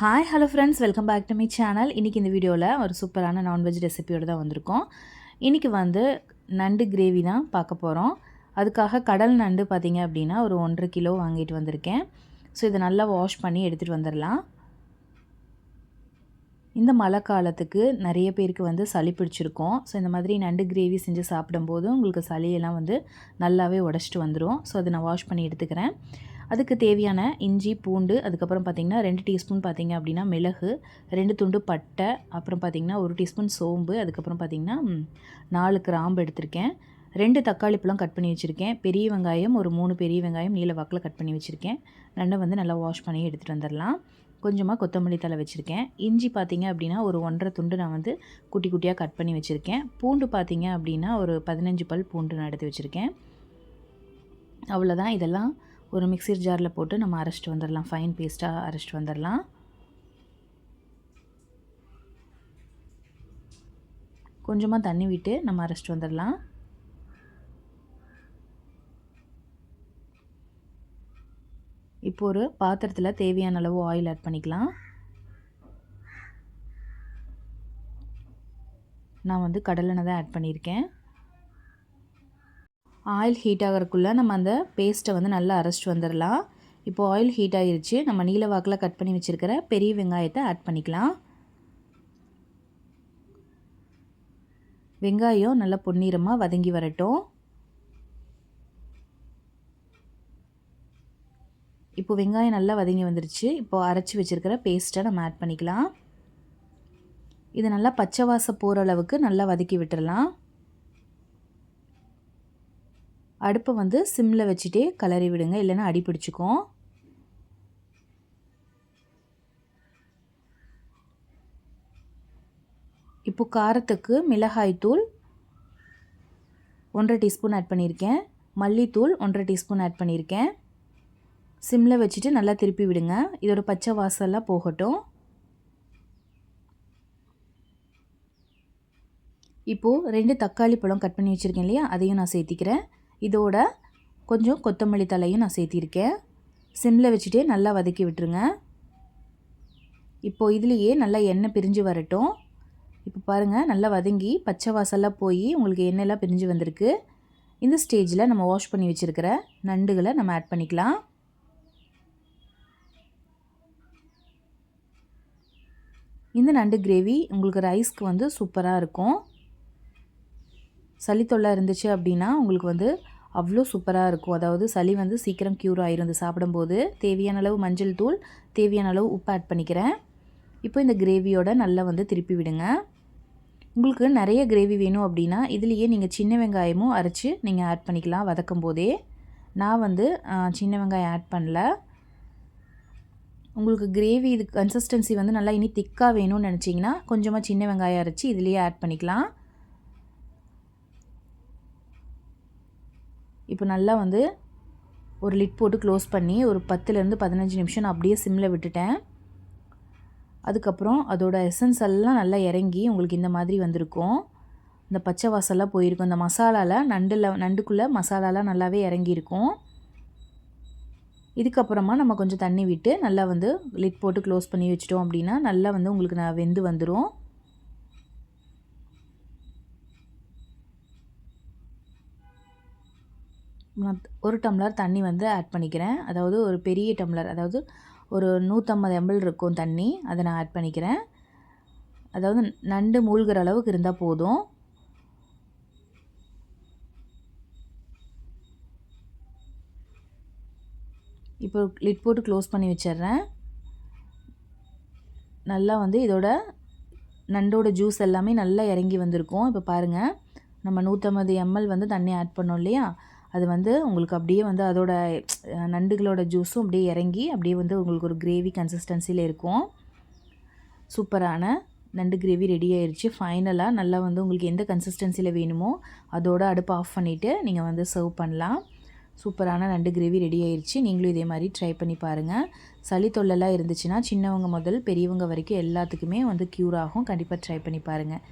Hi hello friends welcome back to my channel இன்றைக்கி இந்த வீடியோவில் ஒரு சூப்பரான நான்வெஜ் ரெசிபியோடு தான் வந்திருக்கோம். இன்றைக்கி வந்து நண்டு கிரேவி தான் பார்க்க போகிறோம் அதுக்காக கடல் நண்டு பார்த்திங்க அப்படின்னா ஒரு ஒன்றரை கிலோ வாங்கிட்டு வந்திருக்கேன். ஸோ இதை நல்லா வாஷ் பண்ணி எடுத்துகிட்டு வந்துடலாம். இந்த மழை காலத்துக்கு நிறைய பேருக்கு வந்து சளி பிடிச்சிருக்கும். ஸோ இந்த மாதிரி நண்டு கிரேவி செஞ்சு சாப்பிடும்போது உங்களுக்கு சளியெல்லாம் வந்து நல்லாவே உடச்சிட்டு வந்துடும் ஸோ அதை நான் வாஷ் பண்ணி எடுத்துக்கிறேன். அதுக்கு தேவையான இஞ்சி பூண்டு அதுக்கப்புறம் பார்த்திங்கன்னா ரெண்டு டீஸ்பூன் பார்த்திங்க அப்படின்னா மிளகு ரெண்டு துண்டு பட்டை அப்புறம் பார்த்திங்கன்னா ஒரு டீஸ்பூன் சோம்பு அதுக்கப்புறம் பார்த்திங்கன்னா நாலு கிராம்பு எடுத்திருக்கேன். ரெண்டு தக்காளி பழம் கட் பண்ணி வச்சுருக்கேன். பெரிய வெங்காயம் ஒரு மூணு பெரிய வெங்காயம் நீல வாக்கில் கட் பண்ணி வச்சுருக்கேன். ரெண்டை வந்து நல்லா வாஷ் பண்ணி எடுத்துகிட்டு வந்துடலாம். கொஞ்சமாக கொத்தமல்லி தலை வச்சுருக்கேன். இஞ்சி பார்த்திங்க அப்படின்னா ஒரு ஒன்றரை துண்டு நான் வந்து குட்டி குட்டியாக கட் பண்ணி வச்சுருக்கேன். பூண்டு பார்த்திங்க அப்படின்னா ஒரு பதினஞ்சு பல் பூண்டு நான் எடுத்து வச்சுருக்கேன். அவ்வளோதான் இதெல்லாம் ஒரு மிக்சர் ஜாரில் போட்டு நம்ம அரைச்சிட்டு வந்துடலாம். ஃபைன் பேஸ்ட்டாக அரைச்சிட்டு வந்துடலாம். கொஞ்சமாக தண்ணி விட்டு நம்ம அரைச்சிட்டு வந்துடலாம். இப்போ ஒரு பாத்திரத்தில் தேவையான அளவு ஆயில் ஆட் பண்ணிக்கலாம். நான் வந்து கடலெண்ணெய் தான் ஆட் பண்ணியிருக்கேன். ஆயில் ஹீட் ஆகிறதுக்குள்ளே நம்ம அந்த பேஸ்ட்டை வந்து நல்லா அரைச்சிட்டு வந்துடலாம். இப்போது ஆயில் ஹீட் ஆகிருச்சு நம்ம நீல வாக்கில் கட் பண்ணி வச்சுருக்கிற பெரிய வெங்காயத்தை ஆட் பண்ணிக்கலாம். வெங்காயம் நல்லா பொன்னிறமாக வதங்கி வரட்டும். இப்போ வெங்காயம் நல்லா வதங்கி வந்துருச்சு. இப்போது அரைச்சி வச்சுருக்கிற பேஸ்ட்டை நம்ம ஆட் பண்ணிக்கலாம். இது நல்லா பச்சை வாசம் போகிற அளவுக்கு நல்லா வதக்கி விட்டுடலாம். அடுப்பை வந்து சிம்மில் வச்சுட்டே கலரி விடுங்க. இல்லைன்னா அடி பிடிச்சிக்கும். இப்போ காரத்துக்கு மிளகாய்த்தூள் ஒன்றரை டீஸ்பூன் ஆட் பண்ணியிருக்கேன். மல்லித்தூள் ஒன்றரை டீஸ்பூன் ஆட் பண்ணியிருக்கேன். சிம்மில் வச்சுட்டு நல்லா திருப்பி விடுங்க. இதோட பச்சை வாசல்லாம் போகட்டும். இப்போது ரெண்டு தக்காளி பழம் கட் பண்ணி வச்சுருக்கேன் இல்லையா? அதையும் நான் சேர்த்திக்கிறேன். இதோட கொஞ்சம் கொத்தமல்லி தலையும் நான் சேர்த்திருக்கேன். சிம்மில் வச்சுட்டே நல்லா வதக்கி விட்டுருங்க. இப்போது இதுலேயே நல்லா எண்ணெய் பிரிஞ்சு வரட்டும். இப்போ பாருங்கள் நல்லா வதங்கி பச்சை வாசலாக போய் உங்களுக்கு எண்ணெயெல்லாம் பிரிஞ்சு வந்திருக்கு. இந்த ஸ்டேஜில் நம்ம வாஷ் பண்ணி வச்சுருக்கிற நண்டுகளை நம்ம ஆட் பண்ணிக்கலாம். இந்த நண்டு கிரேவி உங்களுக்கு ரைஸ்க்கு வந்து சூப்பராக இருக்கும். சளி தொல்லை இருந்துச்சு அப்படின்னா உங்களுக்கு வந்து அவ்வளோ சூப்பராக இருக்கும். அதாவது சளி வந்து சீக்கிரம் க்யூர் ஆயிரும். சாப்பிடும்போது தேவையான அளவு மஞ்சள் தூள் தேவையான அளவு உப்பு ஆட் பண்ணிக்கிறேன். இப்போ இந்த கிரேவியோட நல்லா வந்து திருப்பி விடுங்க. உங்களுக்கு நிறைய கிரேவி வேணும் அப்படின்னா இதுலேயே நீங்கள் சின்ன வெங்காயமும் அரைச்சி நீங்கள் ஆட் பண்ணிக்கலாம் வதக்கும் போதே. நான் வந்து சின்ன வெங்காயம் ஆட் பண்ணல. உங்களுக்கு கிரேவி இது கன்சிஸ்டன்சி வந்து நல்லா இனி திக்காக வேணும்னு நினச்சிங்கன்னா கொஞ்சமாக சின்ன வெங்காயம் அரைச்சி இதுலேயே ஆட் பண்ணிக்கலாம். இப்போ நல்லா வந்து ஒரு லிட் போட்டு க்ளோஸ் பண்ணி ஒரு பத்துலேருந்து பதினஞ்சு நிமிஷம் நான் அப்படியே சிம்மில் விட்டுட்டேன். அதுக்கப்புறம் அதோட எசன்ஸ் எல்லாம் நல்லா இறங்கி உங்களுக்கு இந்த மாதிரி வந்திருக்கும். இந்த பச்சை வாசல்லாம் போயிருக்கும். இந்த மசாலாவில் நண்டில் நண்டுக்குள்ளே மசாலாலாம் நல்லாவே இறங்கியிருக்கும். இதுக்கப்புறமா நம்ம கொஞ்சம் தண்ணி விட்டு நல்லா வந்து லிட் போட்டு க்ளோஸ் பண்ணி வச்சிட்டோம் அப்படின்னா நல்லா வந்து உங்களுக்கு நான் வெந்து வந்துடும் நான் ஒரு டம்ளர் தண்ணி வந்து ஆட் பண்ணிக்கிறேன். அதாவது ஒரு பெரிய டம்ளர் அதாவது ஒரு நூற்றம்பது எம்எல் இருக்கும் தண்ணி அதை நான் ஆட் பண்ணிக்கிறேன். அதாவது நண்டு மூழ்கிற அளவுக்கு இருந்தால் போதும். இப்போ லிட் போட்டு க்ளோஸ் பண்ணி வச்சிட்றேன். நல்லா வந்து இதோட நண்டோட ஜூஸ் எல்லாமே நல்லா இறங்கி வந்திருக்கும். இப்போ பாருங்கள் நம்ம நூற்றம்பது எம்எல் வந்து தண்ணி ஆட் பண்ணோம் இல்லையா? அது வந்து உங்களுக்கு அப்படியே வந்து அதோட நண்டுகளோட ஜூஸும் அப்படியே இறங்கி அப்படியே வந்து உங்களுக்கு ஒரு கிரேவி கன்சிஸ்டன்சியில் இருக்கும். சூப்பரான நண்டு கிரேவி ரெடி ஆயிடுச்சு ஃபைனலாக நல்லா வந்து உங்களுக்கு எந்த கன்சிஸ்டன்சியில் வேணுமோ அதோட அடுப்பு ஆஃப் பண்ணிவிட்டு நீங்கள் வந்து சர்வ் பண்ணலாம். சூப்பரான நண்டு கிரேவி ரெடி ஆயிடுச்சு நீங்களும் இதே மாதிரி ட்ரை பண்ணி பாருங்கள் சளி தொல்லெல்லாம் இருந்துச்சுன்னா சின்னவங்க முதல் பெரியவங்க வரைக்கும் எல்லாத்துக்குமே வந்து க்யூர் ஆகும். கண்டிப்பாக ட்ரை பண்ணி பாருங்கள்